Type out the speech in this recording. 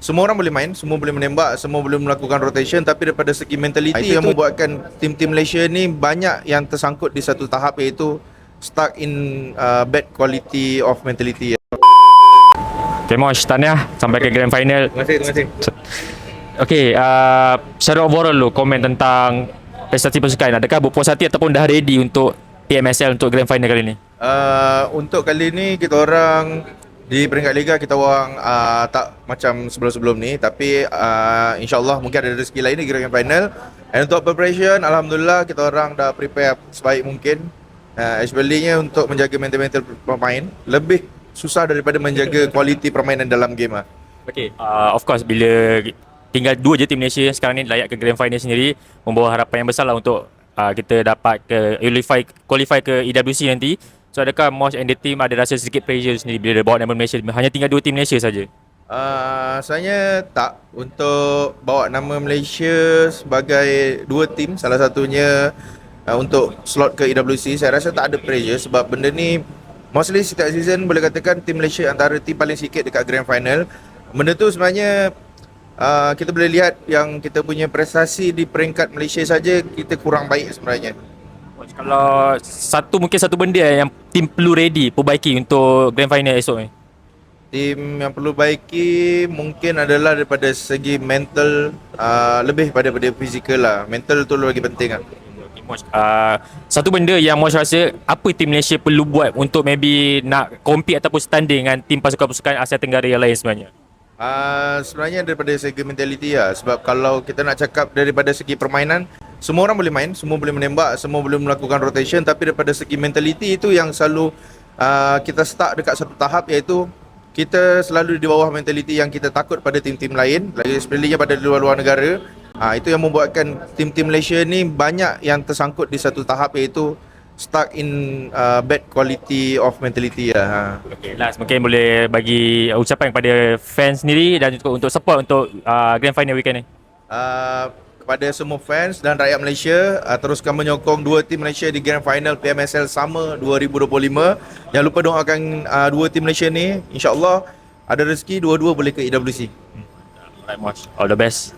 semua orang boleh main, semua boleh menembak, semua boleh melakukan rotation tapi daripada segi mentality itu yang membuatkan tim-tim Malaysia ni banyak yang tersangkut di satu tahap iaitu stuck in uh, bad quality of mentality. Okay, Mosh, tahniah sampai ke grand final. Terima kasih, terima kasih. Okay, uh, secara overall lu komen tentang prestasi pasukan. Adakah berpuas hati ataupun dah ready untuk PMSL untuk grand final kali ni? Uh, untuk kali ni kita orang di peringkat liga kita orang uh, tak macam sebelum-sebelum ni tapi uh, insyaallah mungkin ada rezeki lain di grand final. And untuk preparation alhamdulillah kita orang dah prepare sebaik mungkin. Uh, especially-nya untuk menjaga mental-mental pemain lebih susah daripada menjaga kualiti permainan dalam game ah. Okay, uh, of course bila tinggal dua je tim Malaysia yang sekarang ni layak ke grand final sendiri membawa harapan yang besar lah untuk uh, kita dapat ke qualify qualify ke EWC nanti. So adakah Mosh and the team ada rasa sedikit pressure sendiri bila dia bawa nama Malaysia hanya tinggal dua tim Malaysia saja? Uh, sebenarnya tak untuk bawa nama Malaysia sebagai dua tim salah satunya uh, untuk slot ke EWC saya rasa tak ada pressure sebab benda ni mostly setiap season boleh katakan tim Malaysia antara tim paling sikit dekat grand final benda tu sebenarnya uh, kita boleh lihat yang kita punya prestasi di peringkat Malaysia saja kita kurang baik sebenarnya kalau satu mungkin satu benda yang tim perlu ready perbaiki untuk grand final esok ni. tim yang perlu baiki mungkin adalah daripada segi mental uh, lebih pada pada fizikal lah mental tu lagi penting lah uh, satu benda yang Mosh rasa apa tim Malaysia perlu buat untuk maybe nak compete ataupun standing dengan tim pasukan-pasukan Asia Tenggara yang lain sebenarnya? Uh, sebenarnya daripada segi mentality lah Sebab kalau kita nak cakap daripada segi permainan Semua orang boleh main, semua boleh menembak, semua boleh melakukan rotation Tapi daripada segi mentality itu yang selalu uh, kita stuck dekat satu tahap iaitu Kita selalu di bawah mentality yang kita takut pada tim-tim lain Lagi sebenarnya pada luar-luar negara. Uh, Itu yang membuatkan tim-tim Malaysia ni banyak yang tersangkut di satu tahap iaitu Stuck in uh, bad quality of mentality lah ha. Okay, last mungkin boleh bagi ucapan kepada fans sendiri dan juga untuk support untuk uh, grand final weekend ni. uh, kepada semua fans dan rakyat Malaysia uh, teruskan menyokong dua tim Malaysia di Grand Final PMSL sama 2025. Jangan lupa doakan uh, dua tim Malaysia ni insya-Allah ada rezeki dua-dua boleh ke EWC. Mosh. All the best.